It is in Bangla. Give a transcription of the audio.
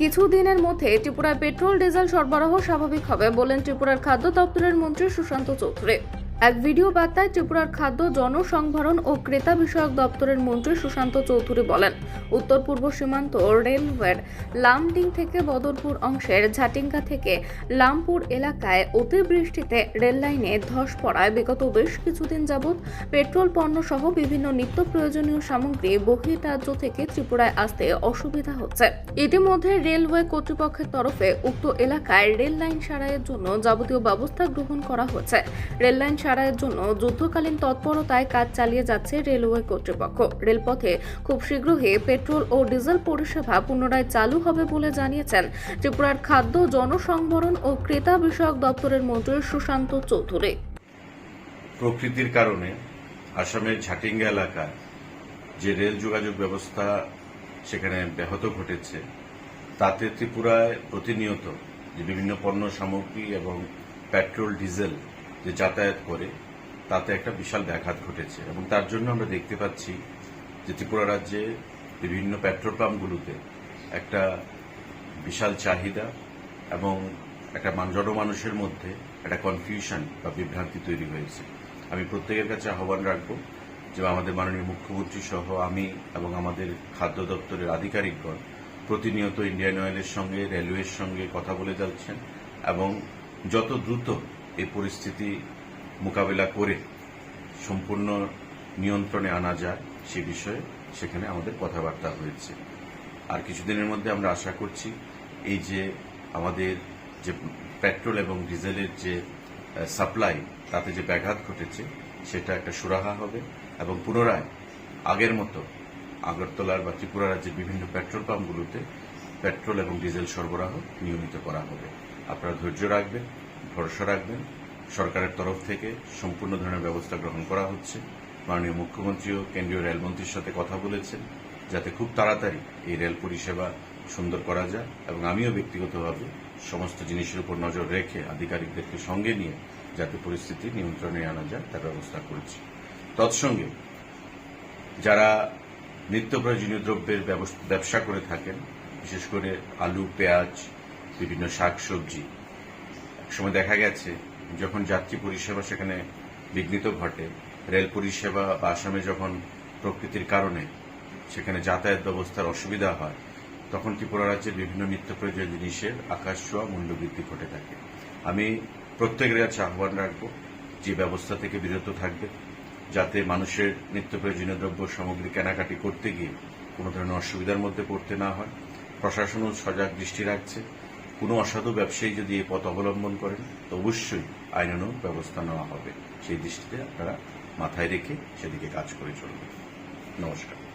কিছুদিনের মধ্যে ত্রিপুরায় পেট্রোল, ডিজেল সরবরাহ স্বাভাবিক হবে বলেন ত্রিপুরার খাদ্য দপ্তরের মন্ত্রী সুশান্ত চৌধুরী। এক ভিডিও বার্তায় ত্রিপুরার খাদ্য জনসংভরণ ও ক্রেতা বিষয়ক দপ্তরের মন্ত্রী সুশান্ত চৌধুরী বলেন, উত্তর পূর্ব সীমান্ত রেলওয়ের লামডিং থেকে বদরপুর অংশের ঝাটিঙ্গা থেকে লামপুর এলাকায় অতিবৃষ্টিতে রেল লাইনে ধস পড়ায় বিগত বেশ কিছুদিন যাবৎ পেট্রোল, পণ্য সহ বিভিন্ন নিত্য প্রয়োজনীয় সামগ্রী বহির্রাজ্য থেকে ত্রিপুরায় আসতে অসুবিধা হচ্ছে। ইতিমধ্যে রেলওয়ে কর্তৃপক্ষের তরফে উক্ত এলাকায় রেল লাইন সারাইয়ের জন্য যাবতীয় ব্যবস্থা গ্রহণ করা হয়েছে রেল সারাইয়ের জন্য যুদ্ধকালীন তৎপরতায় কাজ চালিয়ে যাচ্ছে রেলওয়ে কর্তৃপক্ষ। রেলপথে খুব শীঘ্রই পেট্রোল ও ডিজেল পরিষেবা পুনরায় চালু হবে বলে জানিয়েছেন ত্রিপুরার খাদ্য, জনসংবরণ ও ক্রেতা বিষয়ক দপ্তরের মন্ত্রী সুশান্ত চৌধুরী। প্রকৃতির কারণে আসামের ঝাটিঙ্গা এলাকায় যে রেল যোগাযোগ ব্যবস্থা সেখানে ব্যাহত ঘটেছে, তাতে ত্রিপুরায় প্রতিনিয়ত যে বিভিন্ন পণ্য সামগ্রী এবং পেট্রোল, ডিজেল যে যাতায়াত করে, তাতে একটা বিশাল ব্যাঘাত ঘটেছে এবং তার জন্য আমরা দেখতে পাচ্ছি যে ত্রিপুরা রাজ্যে বিভিন্ন পেট্রোল পাম্পগুলোতে একটা বিশাল চাহিদা এবং একটা মান- জনমানুষের মধ্যে একটা কনফিউশন বা বিভ্রান্তি তৈরি হয়েছে। আমি প্রত্যেকের কাছে আহ্বান রাখব যে আমাদের মাননীয় মুখ্যমন্ত্রী সহ আমি এবং আমাদের খাদ্য দপ্তরের আধিকারিকগণ প্রতিনিয়ত ইন্ডিয়ান অয়েলের সঙ্গে রেলওয়ের সঙ্গে কথা বলে যাচ্ছেন এবং যত দ্রুত এই পরিস্থিতি মোকাবেলা করে সম্পূর্ণ নিয়ন্ত্রণে আনা যায় সে বিষয়ে সেখানে আমাদের কথাবার্তা হয়েছে। আর কিছুদিনের মধ্যে আমরা আশা করছি এই যে আমাদের যে পেট্রোল এবং ডিজেলের যে সাপ্লাই, তাতে যে ব্যাঘাত ঘটেছে সেটা একটা সুরাহা হবে এবং পুনরায় আগের মতো আগরতলার বা ত্রিপুরা রাজ্যের বিভিন্ন পেট্রোল পাম্পগুলোতে পেট্রোল এবং ডিজেল সরবরাহ নিয়মিত করা হবে। আপনারা ধৈর্য রাখবেন। ভরসা রাখবেন। সরকারের তরফ থেকে সম্পূর্ণ ধরনের ব্যবস্থা গ্রহণ করা হচ্ছে। মাননীয় মুখ্যমন্ত্রীও কেন্দ্রীয় রেলমন্ত্রীর সাথে কথা বলেছেন যাতে খুব তাড়াতাড়ি এই রেল পরিষেবা সুন্দর করা যায় এবং আমিও ব্যক্তিগতভাবে সমস্ত জিনিসের উপর নজর রেখে আধিকারিকদেরকে সঙ্গে নিয়ে যাতে পরিস্থিতি নিয়ন্ত্রণে আনা যায়, তার ব্যবস্থা করেছি। তৎসঙ্গে যারা নিত্য প্রয়োজনীয় দ্রব্যের ব্যবসা করে থাকেন, বিশেষ করে আলু, পেঁয়াজ, বিভিন্ন শাকসবজি একসময় দেখা গেছে, যখন যাত্রী পরিষেবা সেখানে বিঘ্নিত ঘটে। রেল পরিষেবা বা আসামে যখন প্রকৃতির কারণে সেখানে যাতায়াত ব্যবস্থার অসুবিধা হয়, তখন ত্রিপুরা রাজ্যের বিভিন্ন নিত্য প্রয়োজনীয় জিনিসের আকাশ ছোঁয়া মূল্যবৃদ্ধি ঘটে থাকে। আমি প্রত্যেকের কাছে আহ্বান রাখব যে ব্যবস্থা থেকে বিরত থাকবে, যাতে মানুষের নিত্য প্রয়োজনীয় দ্রব্য সামগ্রী কেনাকাটি করতে গিয়ে কোনো ধরনের অসুবিধার মধ্যে পড়তে না হয়। প্রশাসনও সজাগ দৃষ্টি রাখছে। কোনো অসাধু ব্যবসায়ী যদি এই পথ অবলম্বন করেন, তো অবশ্যই আইনানুগ ব্যবস্থা নেওয়া হবে। সেই দৃষ্টিতে আপনারা মাথায় রেখে সেদিকে কাজ করে চলবেন নমস্কার।